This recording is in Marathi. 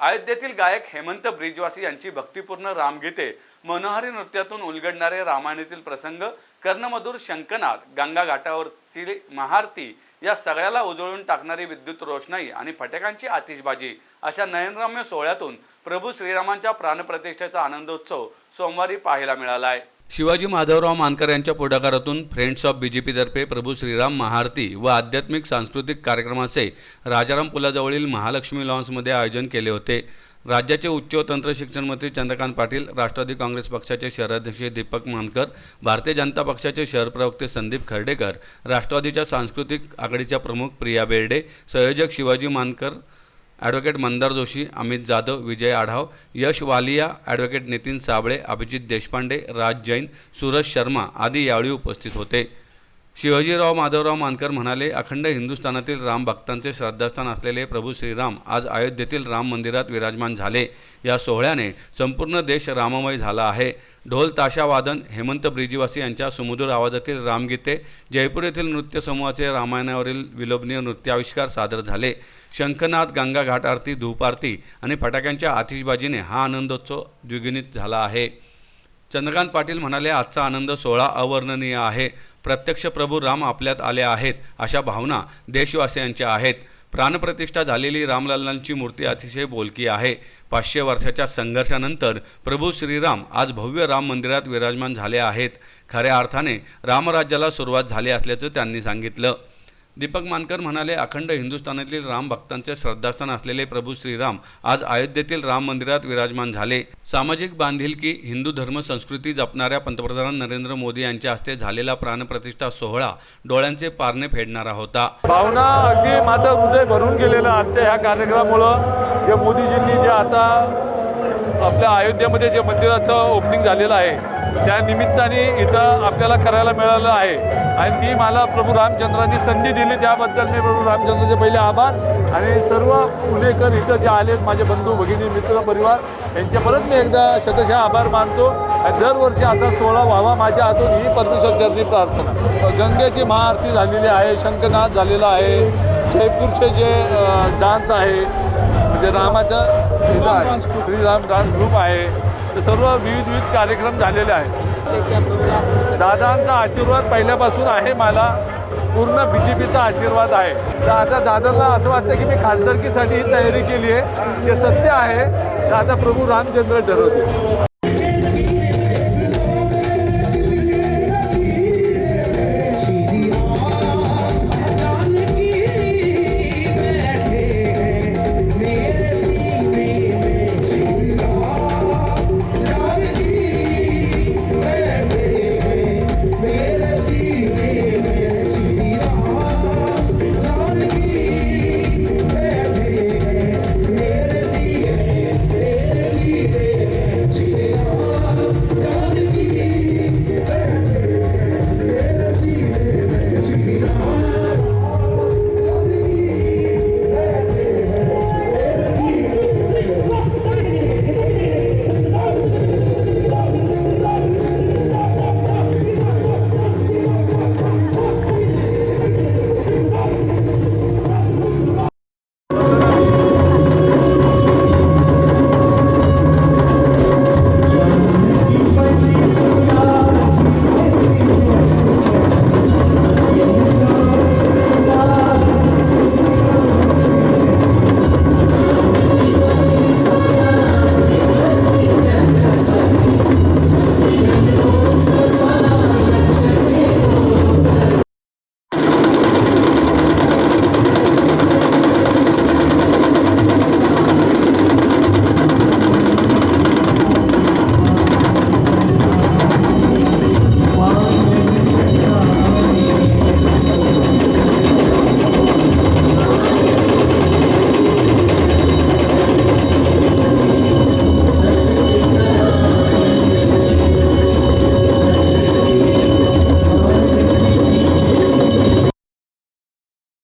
अयोध्येतील गायक हेमंत ब्रिजवासी यांची भक्तिपूर्ण रामगीते मनोहारी नृत्यातून उलगडणारे रामायणातील प्रसंग कर्णमधुर शंकनाद गंगा घाटावरची महाआरती या सगळ्याला उजळून टाकणारी विद्युत रोषणाई आणि फटाक्यांची आतिषबाजी अशा नयनरम्य सोहळ्यातून प्रभू श्रीरामांच्या प्राणप्रतिष्ठेचा आनंदोत्सव सोमवारी पाहायला मिळाला आहे. शिवाजी माधवराव मानकर यांच्या पुढाकारातून फ्रेंड्स ऑफ बी जे पीतर्फे प्रभू श्रीराम महाआरती व आध्यात्मिक सांस्कृतिक कार्यक्रमाचे राजाराम पुलाजवळील महालक्ष्मी लॉन्समध्ये आयोजन केले होते. राज्याचे उच्च व तंत्र शिक्षण मंत्री चंद्रकांत पाटील राष्ट्रवादी काँग्रेस पक्षाचे शहराध्यक्ष दीपक मानकर भारतीय जनता पक्षाचे शहर प्रवक्ते संदीप खर्डेकर राष्ट्रवादीच्या सांस्कृतिक आघाडीच्या प्रमुख प्रिया बेर्डे संयोजक शिवाजी मानकर ॲडव्होकेट मंदार जोशी अमित जाधव विजय आढाव यश वालिया ॲडव्होकेट नितीन साबळे अभिजित देशपांडे राज जैन सूरज शर्मा आदी यावेळी उपस्थित होते. शिवाजीराव माधवराव मानकर म्हणाले अखंड हिंदुस्थानातील राम भक्तांचे श्रद्धास्थान असलेले प्रभू श्रीराम आज अयोध्येतील राम मंदिरात विराजमान झाले. या सोहळ्याने संपूर्ण देश राममय झाला आहे. ढोल ताशावादन हेमंत ब्रिजीवासी यांच्या सुमधुर आवाजातील रामगीते जयपूर येथील नृत्य समूहाचे रामायणावरील विलोभनीय नृत्याविष्कार सादर झाले. शंखनाथ गंगा घाट आरती धूप आरती आणि फटाक्यांच्या आतिषबाजीने हा आनंदोत्सव द्विगुणित झाला आहे. चंद्रकांत पाटील म्हणाले आजचा आनंद सोहळा अवर्णनीय आहे. प्रत्यक्ष प्रभू राम आपल्यात आले आहेत अशा भावना देशवासियांच्या आहेत. प्राणप्रतिष्ठा झालेली रामलालांची मूर्ती अतिशय बोलकी आहे. पाचशे वर्षाच्या संघर्षानंतर प्रभू श्रीराम आज भव्य राम मंदिरात विराजमान झाले आहेत. खऱ्या अर्थाने रामराज्याला सुरुवात झाली असल्याचं त्यांनी सांगितलं. दीपक मानकर म्हणाले अखंड हिंदुस्थानातील राम भक्तांचे श्रद्धास्थान असलेले प्रभू श्रीराम आज अयोध्येतील राम मंदिरात विराजमान झाले. सामाजिक बांधिलकी हिंदू धर्म संस्कृती जपणाऱ्या पंतप्रधान नरेंद्र मोदी यांच्या हस्ते झालेला प्राणप्रतिष्ठा सोहळा डोळ्यांचे पारणे फेडणारा होता. भावना अगदी माझं हृदय भरून गेलेलं आजच्या ह्या कार्यक्रमामुळं. जे मोदीजींनी जे आता आपल्या अयोध्येमध्ये जे मंदिराचं ओपनिंग झालेलं आहे त्या निमित्ताने इथं आपल्याला करायला मिळालं आहे. आणि ती मला प्रभू रामचंद्रांनी संधी दिली त्याबद्दल मी प्रभू रामचंद्राचे पहिले आभार. आणि सर्व पुणेकर इथं जे आलेत माझे बंधू भगिनी मित्र परिवार यांचे परत मी एकदा शतशः आभार मानतो. आणि दरवर्षी असा सोहळा व्हावा माझ्या हातून ही परमेश्वर चरणी प्रार्थना. गंगेची महाआरती झालेली आहे शंखनाद झालेला आहे. जयपूरचे जे डान्स आहे म्हणजे रामाचं हे आहे, श्रीराम डान्स ग्रुप आहे. ते सर्व विविध विविध कार्यक्रम झालेले आहेत. दादांचा आशीर्वाद पहिल्यापासून आहे मला. पूर्ण बी जे पीचा आशीर्वाद आहे. तर आता दादांना असं वाटतं की मी खासदारकीसाठी ही तयारी केली आहे. ते सत्य आहे. तर आता प्रभू रामचंद्र ठरवतील.